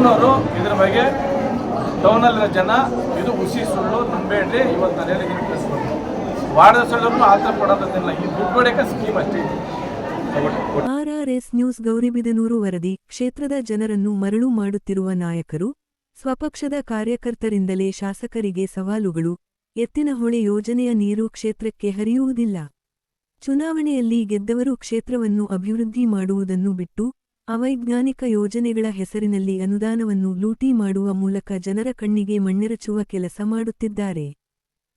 ಟೌನವರು ಇದ್ರ ಬಗ್ಗೆ ಟೌನಲ್ಲಿರೋ ಜನ, ಇದು ಹುಸಿ ಸುಳ್ಳು, ನಂಬೇಡ್ರಿ, ಇವತ್ತು ನಾನು ಹೇಳಿದ್ದೀನಿ ಕಳಿಸ್ಬೇಕು ವಾರ್ಡ್ ಸುಳ್ಳನ್ನು ಆತರ ಪಡೋದಿಲ್ಲ ಈ ದುಡ್ಡು ಹೊಡೆಯಕ್ಕೆ ಸ್ಕೀಮ್ ಅಷ್ಟೇ. ಆರ್ಆರ್ಎಸ್ ನ್ಯೂಸ್ ಗೌರಿಬಿದನೂರು ವರದಿ, ಕ್ಷೇತ್ರದ ಜನರನ್ನು ಮರಳು ಮಾಡುತ್ತಿರುವ ನಾಯಕರು, ಸ್ವಪಕ್ಷದ ಕಾರ್ಯಕರ್ತರಿಂದಲೇ ಶಾಸಕರಿಗೆ ಸವಾಲುಗಳು ಎತ್ತಿನಹೊಳೆ ಯೋಜನೆಯ ನೀರು ಕ್ಷೇತ್ರಕ್ಕೆ ಹರಿಯುವುದಿಲ್ಲ. ಚುನಾವಣೆಯಲ್ಲಿ ಗೆದ್ದವರು ಕ್ಷೇತ್ರವನ್ನು ಅಭಿವೃದ್ಧಿ ಮಾಡುವುದನ್ನು ಬಿಟ್ಟು ಅವೈಜ್ಞಾನಿಕ ಯೋಜನೆಗಳ ಹೆಸರಿನಲ್ಲಿ ಅನುದಾನವನ್ನು ಲೂಟಿ ಮಾಡುವ ಮೂಲಕ ಜನರ ಕಣ್ಣಿಗೆ ಮಣ್ಣೆರಚುವ ಕೆಲಸ ಮಾಡುತ್ತಿದ್ದಾರೆ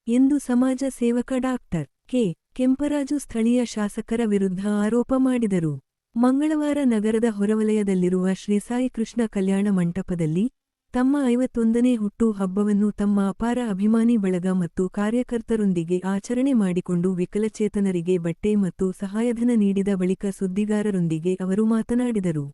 ಎಂದು ಸಮಾಜ ಸೇವಕ ಡಾಕ್ಟರ್ ಕೆ. ಕೆಂಪರಾಜು ಸ್ಥಳೀಯ ಶಾಸಕರ ವಿರುದ್ಧ ಆರೋಪ ಮಾಡಿದರು. ಮಂಗಳವಾರ ನಗರದ ಹೊರವಲಯದಲ್ಲಿರುವ ಶ್ರೀಸಾಯಿ ಕೃಷ್ಣ ಕಲ್ಯಾಣ ಮಂಟಪದಲ್ಲಿ ತಮ್ಮ ಐವತ್ತೊಂದನೇ ಹುಟ್ಟು ಹಬ್ಬವನ್ನು ತಮ್ಮ ಅಪಾರ ಅಭಿಮಾನಿ ಬಳಗ ಮತ್ತು ಕಾರ್ಯಕರ್ತರೊಂದಿಗೆ ಆಚರಣೆ ಮಾಡಿಕೊಂಡು ವಿಕಲಚೇತನರಿಗೆ ಬಟ್ಟೆ ಮತ್ತು ಸಹಾಯಧನ ನೀಡಿದ ಬಳಿಕ ಸುದ್ದಿಗಾರರೊಂದಿಗೆ ಅವರು ಮಾತನಾಡಿದರು.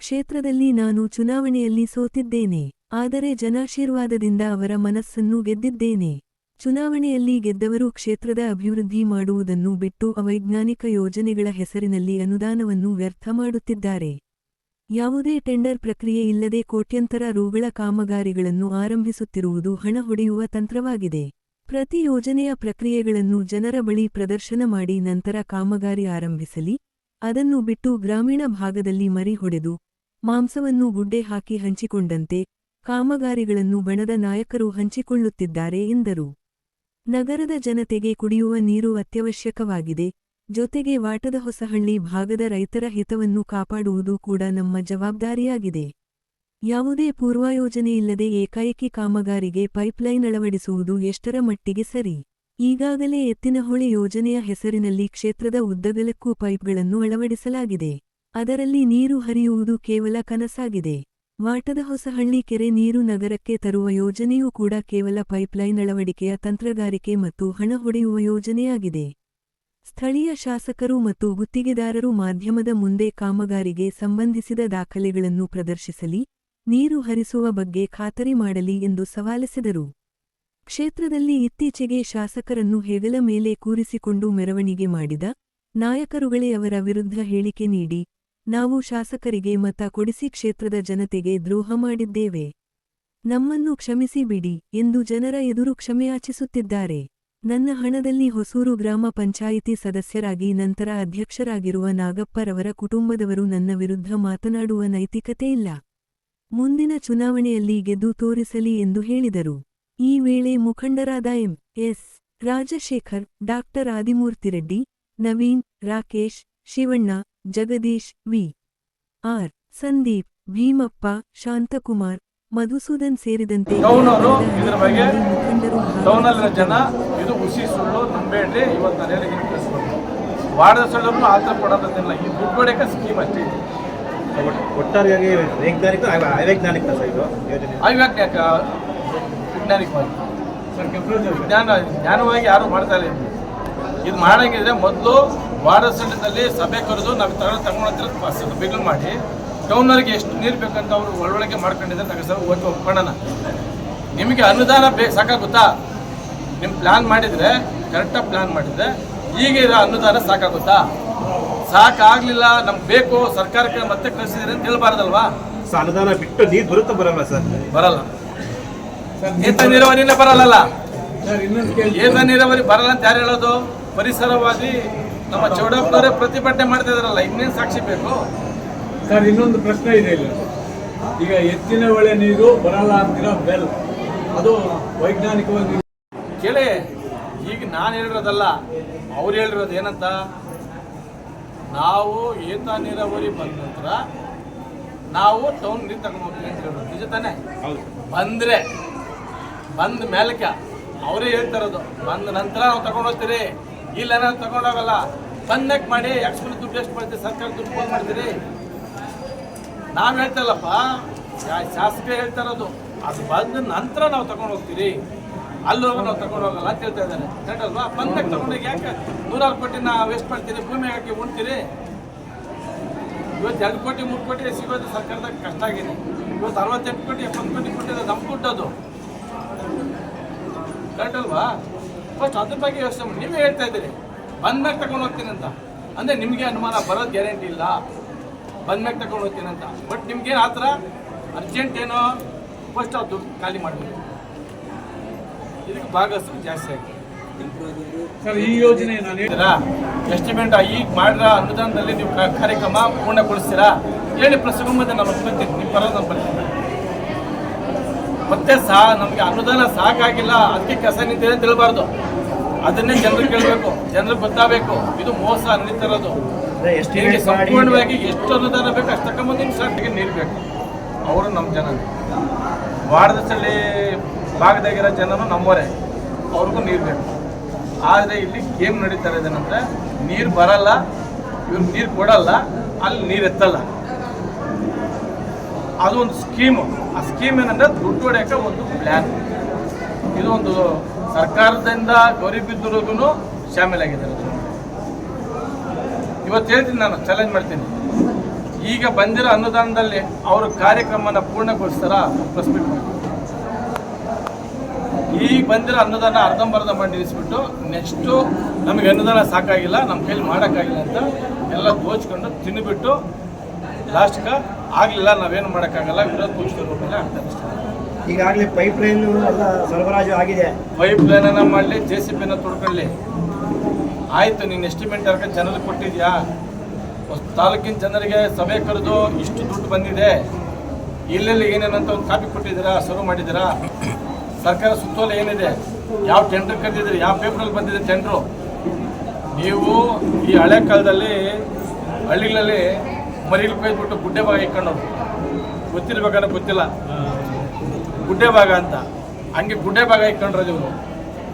ಕ್ಷೇತ್ರದಲ್ಲಿ ನಾನು ಚುನಾವಣೆಯಲ್ಲಿ ಸೋತಿದ್ದೇನೆ, ಆದರೆ ಜನಾಶೀರ್ವಾದದಿಂದ ಅವರ ಮನಸ್ಸನ್ನು ಗೆದ್ದಿದ್ದೇನೆ. ಚುನಾವಣೆಯಲ್ಲಿ ಗೆದ್ದವರು ಕ್ಷೇತ್ರದ ಅಭಿವೃದ್ಧಿ ಮಾಡುವುದನ್ನು ಬಿಟ್ಟು ಅವೈಜ್ಞಾನಿಕ ಯೋಜನೆಗಳ ಹೆಸರಿನಲ್ಲಿ ಅನುದಾನವನ್ನು ವ್ಯರ್ಥ ಮಾಡುತ್ತಿದ್ದಾರೆ. ಯಾವುದೇ ಟೆಂಡರ್ ಪ್ರಕ್ರಿಯೆ ಇಲ್ಲದೆ ಕೋಟ್ಯಂತರ ರುಗಳ ಕಾಮಗಾರಿಗಳನ್ನು ಆರಂಭಿಸುತ್ತಿರುವುದು ಹಣ ಹೊಡೆಯುವ ತಂತ್ರವಾಗಿದೆ. ಪ್ರತಿ ಯೋಜನೆಯ ಪ್ರಕ್ರಿಯೆಗಳನ್ನು ಜನರ ಬಳಿ ಪ್ರದರ್ಶನ ಮಾಡಿ ನಂತರ ಕಾಮಗಾರಿ ಆರಂಭಿಸಲಿ, ಅದನ್ನು ಬಿಟ್ಟು ಗ್ರಾಮೀಣ ಭಾಗದಲ್ಲಿ ಮರಿ ಹೊಡೆದು, ಮಾಂಸವನ್ನು ಗುಡ್ಡೆ ಹಾಕಿ ಹಂಚಿಕೊಂಡಂತೆ ಕಾಮಗಾರಿಗಳನ್ನು ಬಣದ ನಾಯಕರು ಹಂಚಿಕೊಳ್ಳುತ್ತಿದ್ದಾರೆ ಎಂದರು. ನಗರದ ಜನತೆಗೆ ಕುಡಿಯುವ ನೀರು ಅತ್ಯವಶ್ಯಕವಾಗಿದೆ. ಜೊತೆಗೆ ವಾಟದ ಹೊಸಹಳ್ಳಿ ಭಾಗದ ರೈತರ ಹಿತವನ್ನು ಕಾಪಾಡುವುದು ಕೂಡ ನಮ್ಮ ಜವಾಬ್ದಾರಿಯಾಗಿದೆ. ಯಾವುದೇ ಪೂರ್ವಯೋಜನೆಯಿಲ್ಲದೆ ಏಕಾಏಕಿ ಕಾಮಗಾರಿಗೆ ಪೈಪ್ಲೈನ್ ಅಳವಡಿಸುವುದು ಎಷ್ಟರ ಮಟ್ಟಿಗೆ ಸರಿ? ಈಗಾಗಲೇ ಎತ್ತಿನಹೊಳೆ ಯೋಜನೆಯ ಹೆಸರಿನಲ್ಲಿ ಕ್ಷೇತ್ರದ ಉದ್ದಗಲಕ್ಕೂ ಪೈಪ್ಗಳನ್ನು ಅಳವಡಿಸಲಾಗಿದೆ. ಅದರಲ್ಲಿ ನೀರು ಹರಿಯುವುದು ಕೇವಲ ಕನಸಾಗಿದೆ. ವಾಟದ ಹೊಸಹಳ್ಳಿ ಕೆರೆ ನೀರು ನಗರಕ್ಕೆ ತರುವ ಯೋಜನೆಯೂ ಕೂಡ ಕೇವಲ ಪೈಪ್ಲೈನ್ ಅಳವಡಿಕೆಯ ತಂತ್ರಗಾರಿಕೆ ಮತ್ತು ಹಣ ಹೊಡೆಯುವ ಯೋಜನೆಯಾಗಿದೆ. ಸ್ಥಳೀಯ ಶಾಸಕರು ಮತ್ತು ಗುತ್ತಿಗೆದಾರರು ಮಾಧ್ಯಮದ ಮುಂದೆ ಕಾಮಗಾರಿಗೆ ಸಂಬಂಧಿಸಿದ ದಾಖಲೆಗಳನ್ನು ಪ್ರದರ್ಶಿಸಲಿ, ನೀರು ಹರಿಸುವ ಬಗ್ಗೆ ಖಾತರಿ ಮಾಡಲಿ ಎಂದು ಸವಾಲೆಸೆದರು. ಕ್ಷೇತ್ರದಲ್ಲಿ ಇತ್ತೀಚೆಗೆ ಶಾಸಕರನ್ನು ಹೆಗಲ ಮೇಲೆ ಕೂರಿಸಿಕೊಂಡು ಮೆರವಣಿಗೆ ಮಾಡಿದ ನಾಯಕರುಗಳೇ ಅವರ ವಿರುದ್ಧ ಹೇಳಿಕೆ ನೀಡಿ, ನಾವು ಶಾಸಕರಿಗೆ ಮತ ಕೊಡಿಸಿ ಕ್ಷೇತ್ರದ ಜನತೆಗೆ ದ್ರೋಹ ಮಾಡಿದ್ದೇವೆ. ನಮ್ಮನ್ನು ಕ್ಷಮಿಸಿ ಬಿಡಿ ಎಂದು ಜನರ ಎದುರು ಕ್ಷಮೆಯಾಚಿಸುತ್ತಿದ್ದಾರೆ. ನನ್ನ ಹಣದಲ್ಲಿ ಹೊಸೂರು ಗ್ರಾಮ ಪಂಚಾಯಿತಿ ಸದಸ್ಯರಾಗಿ ನಂತರ ಅಧ್ಯಕ್ಷರಾಗಿರುವ ನಾಗಪ್ಪರವರ ಕುಟುಂಬದವರು ನನ್ನ ವಿರುದ್ಧ ಮಾತನಾಡುವ ನೈತಿಕತೆ ಇಲ್ಲ. ಮುಂದಿನ ಚುನಾವಣೆಯಲ್ಲಿ ಗೆದ್ದು ತೋರಿಸಲಿ ಎಂದು ಹೇಳಿದರು. ಈ ವೇಳೆ ಮುಖಂಡರಾದ M. S. Rajashekar doctor Adimurthy Reddy Naveen Rakesh Shivanna Jagadish V. R. Sandeep Bhimappa Shanthakumar Madhusudan ಸೇರಿದಂತೆ ಮುಖಂಡರು ಹುಸಿ ಸುಳ್ಳು ನಂಬೇಡ್ರಿ ಇವತ್ತು ನಾನು ಹಿಂಗೆ ಕಳಿಸ್ಬೇಕು. ವಾರದ ಸುಳ್ಳನ್ನು ಆತರ ಪಡೋದಿಲ್ಲ ಈ ದುಡ್ಡು ಹೊಡೆಯಕ್ಕೆ ಸ್ಕೀಮ್ ಅಷ್ಟೇ ಇದೆ. ಒಟ್ಟಾರೆಯಾಗಿ ವೈಜ್ಞಾನಿಕ ಅವ- ಅವೈಜ್ಞಾನಿಕ ಸರ್ ಇದು ಯೋಜನೆ. ವಿಜ್ಞಾನಿಕವಾಗಿ ವಿಜ್ಞಾನ ಜ್ಞಾನವಾಗಿ ಯಾರು ಮಾಡ್ತಾ ಇಲ್ಲ ಇದು. ಮಾಡಂಗಿದ್ರೆ ಮೊದಲು ವಾರ್ಡ್ ಸಣ್ಣದಲ್ಲಿ ಸಭೆ ಕರೆದು ನಾವು ತಗೊಂಡು ತಗೊಂಡು ಬಸ್ ಬಿಲ್ ಮಾಡಿ ಟೌನವ್ರಿಗೆ ಎಷ್ಟು ನೀರು ಬೇಕಂತ ಅವರು ಒಳವಳಿಕೆ ಮಾಡ್ಕೊಂಡಿದ್ದಾರೆ ನಗರಸಭೆ ಒಪ್ಕೊಳ್ಳೋಣ ನಿಮಗೆ ಅನುದಾನ ಬೇಕು ಸಾಕಾಗುತ್ತಾ ನಿಮ್ಮ ಪ್ಲ್ಯಾನ್ ಮಾಡಿದರೆ ಕರೆಕ್ಟಾಗಿ ಪ್ಲ್ಯಾನ್ ಮಾಡಿದರೆ ಈಗ ಇರೋ ಅನುದಾನ ಸಾಕಾಗುತ್ತಾ? ಸಾಕಾಗಲಿಲ್ಲ ನಮ್ಗೆ ಬೇಕು ಸರ್ಕಾರಕ್ಕೆ ಮತ್ತೆ ಕಳಿಸಿದ್ರೆ ಅಂತ ಹೇಳ್ಬಾರ್ದಲ್ವಾ? ಸೊ ಅನುದಾನ ಬಿಟ್ಟು ನೀರು ಬರುತ್ತೆ ಬರಲ್ಲ ಸರ್? ಬರಲ್ಲ. ಏತ ನೀರಾವರಿನೇ ಬರಲ್ಲ ಏತ ನೀರಾವರಿ ಬರಲ್ಲ ಅಂತ ಯಾರು ಹೇಳೋದು? ಪರಿಸರವಾದಿ ನಮ್ಮ ಚೌಡಪ್ಪನವರೇ ಪ್ರತಿಭಟನೆ ಮಾಡ್ತಾ ಇದಾರಲ್ಲ ಇನ್ನೇನು ಸಾಕ್ಷಿ ಬೇಕು? ಸರ್ ಇನ್ನೊಂದು ಪ್ರಶ್ನೆ ಇದೆ ಇಲ್ಲ. ಈಗ ಎತ್ತಿನ ಒಳೆ ನೀರು ಬರಲ್ಲ ಅಂತಿರೋ? ಬೆಲ್ ಅದು ವೈಜ್ಞಾನಿಕವಾಗಿ ಕೇಳಿ ಈಗ ನಾನು ಹೇಳಿರೋದಲ್ಲ ಅವ್ರು ಹೇಳಿರೋದು ಏನಂತ? ನಾವು ಏತ ನೀರಾವರಿ ಬಂದ ನಂತರ ನಾವು ಟೌನ್ ನೀರು ತಗೊಂಡು ಹೋಗ್ತೀವಿ ಅಂತ ಹೇಳೋದು ನಿಜ ತಾನೇ? ಬಂದ್ರೆ ಬಂದ ಮೇಲಕ್ಕೆ ಅವರೇ ಹೇಳ್ತಾರದು ಬಂದ ನಂತರ ನಾವು ತಗೊಂಡೋಗ್ತೀರಿ ಇಲ್ಲ ನಾವು ತಗೊಂಡೋಗಲ್ಲ ಬಂದಕ್ಕೆ ಮಾಡಿ ಸುಮ್ಮನೆ ದುಡ್ಡು ಎಷ್ಟು ಮಾಡ್ತೀರಿ ಸರ್ಕಾರ ದುಡ್ಡು ಫೋನ್ ಮಾಡ್ತೀರಿ? ನಾವು ಹೇಳ್ತಾರಲ್ಲಪ್ಪ ಶಾಸಕ ಹೇಳ್ತಾರದು ಅದು ಬಂದ ನಂತರ ನಾವು ತಗೊಂಡು ಹೋಗ್ತೀರಿ. ಅಲ್ಲಿ ನಾವು ತಗೊಂಡು ಹೋಗಲ್ಲ ಅಂತ ಹೇಳ್ತಾ ಇದ್ದಾರೆ. ಕರೆಕ್ಟ್ ಅಲ್ವಾ? ಬಂದಾಗ ತಗೊಂಡೋಗಿ ಯಾಕೆ ನೂರಾರು ಕೋಟಿ ನಾ ವೇಸ್ಟ್ ಮಾಡ್ತೀರಿ, ಭೂಮಿ ಹಾಕಿ ಉಣ್ತೀರಿ? ಇವತ್ತು ಎರಡು ಕೋಟಿ, ಮೂರು ಕೋಟಿ ಸಿಗೋದು ಸರ್ಕಾರದಾಗ ಕಷ್ಟ ಆಗಿದೆ. ಇವತ್ತು ಅರವತ್ತೆಂಟು ಕೋಟಿ, ಎಪ್ಪತ್ತು ಕೋಟಿ ಕೊಟ್ಟಿದೆ ನಮ್ಮ ಅದು. ಕರೆಕ್ಟ್ ಅಲ್ವಾ? ಫಸ್ಟ್ ಅದ್ರ ಬಗ್ಗೆ ಯೋಚನೆ ಮಾಡಿ. ನೀವೇ ಹೇಳ್ತಾ ಇದ್ದೀರಿ. ಬಂದಾಗ ತಗೊಂಡು ಹೋಗ್ತೀನಿ ಅಂತ. ಅಂದರೆ ನಿಮಗೆ ಅನುಮಾನ ಬರೋದು ಗ್ಯಾರಂಟಿ ಇಲ್ಲ. ಬಂದ್ಮೇಲೆ ತಗೊಂಡು ಹೋಗ್ತೀನಿ ಅಂತ. ಬಟ್ ನಿಮ್ಗೇನು ಆ ಥರ ಅರ್ಜೆಂಟ್ ಏನೋ ಫಸ್ಟ್ ಅದು ಖಾಲಿ ಮಾಡಬೇಕು. ಇದಕ್ಕೆ ಭಾಗವಹಿಸಲು ಜಾಸ್ತಿ ಆಗಿದೆ. ಸರ್ ಈ ಯೋಜನೆ ನಾನು ಹೇಳಿ ಹೇಳ್ತೀರಾ ಎಸ್ಟಿಮೇಟ್ ಈಗ ಮಾಡಿರೋ ಅನುದಾನದಲ್ಲಿ ನೀವು ಕಾರ್ಯಕ್ರಮ ಪೂರ್ಣಗೊಳಿಸ್ತೀರಾ? ಹೇಳಿ ಪ್ರಸಂಗದ ಮತ್ತೆ ನಾನು ಒಪ್ಕೊತೀನಿ. ನಿಮ್ಮ ಪರ ನಾನು ಬರ್ತೀನಿ. ಮತ್ತೆ ಸಹ ನಮಗೆ ಅನುದಾನ ಸಾಕಾಗಿಲ್ಲ ಅದಕ್ಕೆ ಕಸ ನಿಂತಿದೆ ಅಂತ ತಿಳ್ಬಾರ್ದು ಅದನ್ನೇ ಜನರು ಕೇಳಬೇಕು ಜನರು ಗೊತ್ತಾಗಬೇಕು. ಇದು ಮೋಸ ನಡೀತಿರೋದು ಅದೇ ಮಾಡಿ ಸಂಪೂರ್ಣವಾಗಿ ಎಷ್ಟು ಅನುದಾನ ಬೇಕು ಅಷ್ಟು ತಗೊಂಬಂದು ನಿಮ್ಮ ನೀರು ಅವರು ನಮ್ಮ ಜನ. ವಾರದಸಲ್ಲಿ ಭಾಗದಾಗಿರೋ ಜನನು ನಂಬೋರೆ ಅವ್ರಿಗೂ ನೀರು ಬೇಕು. ಆದರೆ ಇಲ್ಲಿ ಗೇಮ್ ನಡೀತಾ ಇರೋದೇನಂದ್ರೆ ನೀರು ಬರಲ್ಲ, ಇವ್ರು ನೀರು ಕೊಡಲ್ಲ, ಅಲ್ಲಿ ನೀರು ಎತ್ತಲ್ಲ. ಅದು ಒಂದು ಸ್ಕೀಮು. ಆ ಸ್ಕೀಮ್ ಏನಂದ್ರೆ ದುಡ್ಡು ಹೊಡೆಯೋಕ್ಕೆ ಒಂದು ಪ್ಲ್ಯಾನ್ ಇದು ಒಂದು ಸರ್ಕಾರದಿಂದ ಗೌರಿಬಿದ್ದೂರಿಗೂ ಶಾಮೀಲಾಗಿದೆ ಇವತ್ತು ಹೇಳ್ತೀನಿ ನಾನು ಚಾಲೆಂಜ್ ಮಾಡ್ತೀನಿ. ಈಗ ಬಂದಿರೋ ಅನುದಾನದಲ್ಲಿ ಅವರು ಕಾರ್ಯಕ್ರಮನ ಪೂರ್ಣಗೊಳಿಸ್ತಾರ? ಪ್ರಸ್ಮಿಟ್ ಮಾಡಿ ಈಗ ಬಂದಿರೋ ಅನ್ನದಾನ ಅರ್ಧಂಬರ್ಧ ಮಾಡಿ ನಿಲ್ಲಿಸ್ಬಿಟ್ಟು ನೆಕ್ಸ್ಟು ನಮಗೆ ಅನ್ನದಾನ ಸಾಕಾಗಿಲ್ಲ ನಮ್ಮ ಕೈಲಿ ಮಾಡೋಕ್ಕಾಗಿಲ್ಲ ಅಂತ ಎಲ್ಲ ದೋಚ್ಕೊಂಡು ತಿಂದುಬಿಟ್ಟು ಲಾಸ್ಟ್ಗೆ ಆಗಲಿಲ್ಲ ನಾವೇನು ಮಾಡೋಕ್ಕಾಗಲ್ಲ ವಿರೋಧ ಪಕ್ಷದವ್ರ ಮೇಲೆ ಆಗ್ತಾರೆ ಅಷ್ಟೇ ಈಗಾಗಲೇ ಪೈಪ್ ಲೈನ್ ಎಲ್ಲ ಸರಬರಾಜು ಆಗಿದೆ. ಪೈಪ್ ಲೈನನ್ನು ಮಾಡಲಿ ಜೆ ಸಿ ಪಿನ ತೊಡ್ಕೊಳ್ಳಿ. ಆಯಿತು ನೀನು ಎಸ್ಟಿಮೇಟ್ ಯಾಕೆ ಜನರಿಗೆ ಕೊಟ್ಟಿದ್ಯಾ? ಹೊಸ್- ತಾಲೂಕಿನ ಜನರಿಗೆ ಸಭೆ ಕರೆದು ಇಷ್ಟು ದುಡ್ಡು ಬಂದಿದೆ. ಎಲ್ಲೆಲ್ಲಿ ಏನೇನಂತ ಒಂದು ಕಾಪಿ ಕೊಟ್ಟಿದ್ದೀರಾ ಶುರು ಮಾಡಿದ್ದೀರಾ? ಸರ್ಕಾರ ಸುತ್ತೋಲೆ ಏನಿದೆ? ಯಾವ ಟೆಂಡರ್ ಕರೆದಿದ್ದೀರಿ ಯಾವ ಪೇಪರಲ್ಲಿ ಬಂದಿದೆ ಟೆಂಡ್ರು ನೀವು ಈ ಹಳೆ ಕಾಲದಲ್ಲಿ ಹಳ್ಳಿಗಳಲ್ಲಿ ಮರಿಲು ಕೊಯ್ದ್ಬಿಟ್ಟು ಗುಡ್ಡೆ ಭಾಗ ಇಟ್ಕೊಂಡವ್ರು ಗೊತ್ತಿರ್ಬೇಕಾದ್ರೆ ಗೊತ್ತಿಲ್ಲ. ಗುಡ್ಡೆ ಭಾಗ ಅಂತ. ಹಂಗೆ ಗುಡ್ಡೆ ಭಾಗ ಇಟ್ಕೊಂಡ್ರದು ನೀವು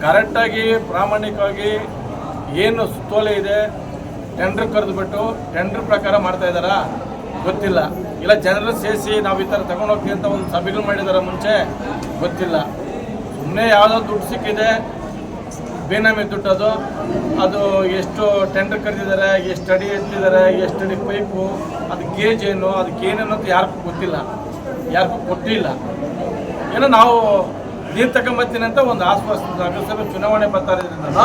ಕರೆಕ್ಟಾಗಿ ಪ್ರಾಮಾಣಿಕವಾಗಿ ಏನು ಸುತ್ತೋಲೆ ಇದೆ ಟೆಂಡರ್ ಕರೆದುಬಿಟ್ಟು ಟೆಂಡರ್ ಪ್ರಕಾರ ಮಾಡ್ತಾ ಇದ್ದಾರಾ? ಗೊತ್ತಿಲ್ಲ. ಇಲ್ಲ, ಜನರು ಸೇರಿಸಿ ನಾವು ಈ ಥರ ತಗೊಂಡೋಗ್ತೀವಿ ಅಂತ ಒಂದು ಸಭೆಗಳು ಮಾಡಿದಾರ ಮುಂಚೆ, ಗೊತ್ತಿಲ್ಲ. ಸುಮ್ಮನೆ ಯಾವುದೋ ದುಡ್ಡು ಸಿಕ್ಕಿದೆ ಬೇನಾಮಿ ದುಡ್ಡು ಅದು ಅದು ಎಷ್ಟು ಟೆಂಡರ್ ಕರೆದಿದ್ದಾರೆ, ಎಷ್ಟು ಅಡಿ ಎತ್ತಿದ್ದಾರೆ, ಎಷ್ಟು ಅಡಿ ಪೈಪು ಅದು ಗೇಜ್ ಏನು, ಅದಕ್ಕೆ ಏನೇನು ಅಂತ ಯಾರಿಗೂ ಗೊತ್ತಿಲ್ಲ. ಯಾರಿಗೂ ಕೊಟ್ಟಿಲ್ಲ ಏನೋ ನಾವು ನೀರು ತಗೊಂಬರ್ತೀನಿ ಅಂತ ಒಂದು ಆಶ್ವಾಸ ಚುನಾವಣೆ ಬರ್ತಾ ಇರೋದ್ರಿಂದ.